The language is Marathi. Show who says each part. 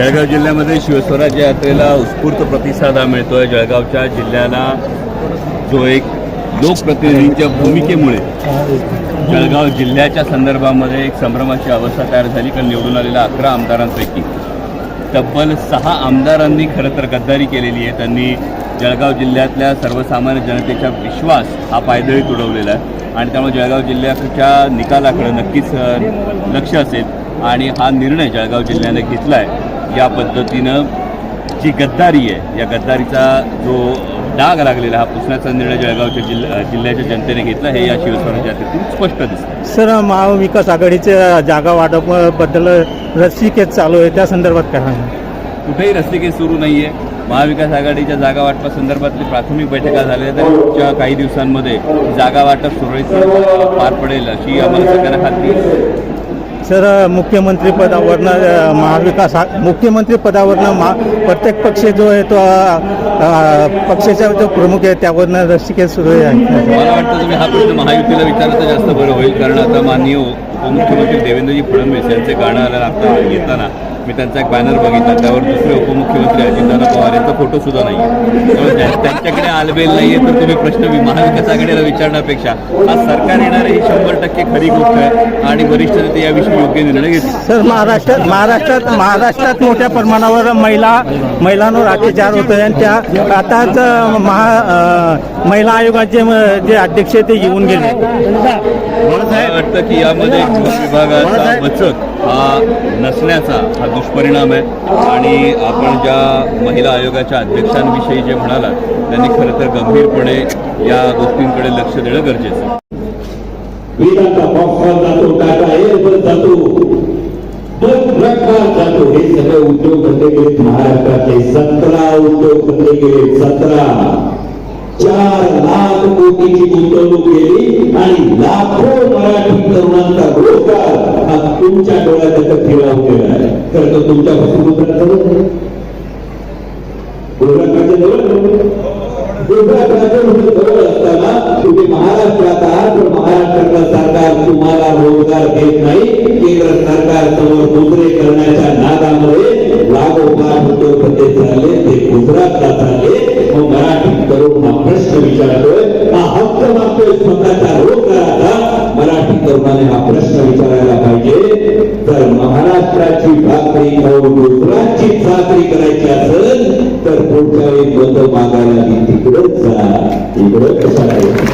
Speaker 1: जळगाव जिल्ह्यामध्ये शिवस्वराज्य यात्रेला उत्स्फूर्त प्रतिसाद हा मिळतोय. जळगावच्या जिल्ह्याला जो एक लोकप्रतिनिधींच्या भूमिकेमुळे जळगाव जिल्ह्याच्या संदर्भामध्ये एक संभ्रमाची अवस्था तयार झाली. कारण निवडून आलेल्या अकरा आमदारांपैकी तब्बल सहा आमदारांनी खरं तर गद्दारी केलेली आहे. त्यांनी जळगाव जिल्ह्यातल्या सर्वसामान्य जनतेचा विश्वास हा पायदळी तुडवलेला आहे. आणि त्यामुळे जळगाव जिल्ह्याच्या निकालाकडे नक्कीच लक्ष असेल. आणि हा निर्णय जळगाव जिल्ह्याने घेतला आहे या पद्धतीनं जी गद्दारी आहे या गद्दारीचा जो डाग लागलेला हा पुसण्याचा निर्णय जळगावच्या जिल्ह्या जिल्ह्याच्या जनतेने घेतला हे या शिवस्वराज्य यात्रेतून स्पष्ट दिसतं
Speaker 2: सर महाविकास आघाडीच्या जागा वाटपाबद्दल रस्सीकेस चालू आहे त्या संदर्भात काय सांगा
Speaker 1: कुठेही रस्तिकेस सुरू नाही आहे महाविकास आघाडीच्या जागा वाटपासंदर्भातली प्राथमिक बैठका झाल्या तरी पुढच्या काही दिवसांमध्ये जागा वाटप सुरळीत पार पडेल अशी आम्हाला आहे.
Speaker 2: सर मुख्यमंत्री पदावरनं महाविकास मुख्यमंत्री पदावरनं मा प्रत्येक पक्ष जो आहे तो पक्षाचा जो प्रमुख आहे त्यावरनं रस्सीकेस सुरू आहे.
Speaker 1: मला वाटतं तुम्ही हा प्रश्न महायुतीला विचारलं तर जास्त बरं होईल कारण आता माननीय उपमुख्यमंत्री देवेंद्रजी फडणवीस यांचे गाणं आलं आता येताना मी त्यांचा एक बॅनर बघितला. त्यावर दुसरे उपमुख्यमंत्री अजितदादा पवार यांचा फोटो सुद्धा नाही आहे त्यांच्याकडे आलबेल नाही आहे तर तुम्ही प्रश्न वि- महाविकास आघाडीला विचारण्यापेक्षा. हा सरकार येणार ही शंभर टक्के खरी गोष्ट आहे. आणि वरिष्ठ नेते याविषयी योग्य निर्णय घेतील.
Speaker 2: सर महाराष्ट्रात महाराष्ट्रात महाराष्ट्रात मोठ्या प्रमाणावर महिला महिलांवर अत्याचार होत आहे आणि त्या आताच महा महिला आयोगाचे जे अध्यक्ष ते येऊन गेले.
Speaker 1: मला वाटतं की यामध्ये विभागाचा वचक हा नसण्याचा हा दुष्परिणाम आहे. आणि आपण ज्या महिला आयोगाच्या अध्यक्षांविषयी जे म्हणालात त्यांनी खरं तर गंभीरपणे या गोष्टींकडे लक्ष देणं गरजेचं आहे.
Speaker 3: वेदांचा बॉक्सवर जातो टाटा एअरवर जातो जातो. हे सगळे उद्योग उद्योगधंदे गेलेत महाराष्ट्रातले. सतरा उद्योग उद्योगधंदे गेलेत सतरा. चार लाख तर तो तुमच्या गुजरात आहे. गुजरातच्या जवळ गुजरात जवळ असताना तुम्ही महाराष्ट्रात आहात पण महाराष्ट्रातलं सरकार तुम्हाला रोजगार देत नाही केंद्र सरकार समोर मुद्रे करण्याच्या नादामध्ये लागोपाठ उद्योगपती झाले ते गुजरातला झाले मग मराठी तरुण हा प्रश्न विचारतोय हा हक्क मागतोय स्वतःच्या रोजगाराचा मराठी तरुणाने हा प्रश्न विचारायला
Speaker 4: praji bakri kaudu praji bakri kerajaan berbudaya untuk makanan di Tikurza Tikurza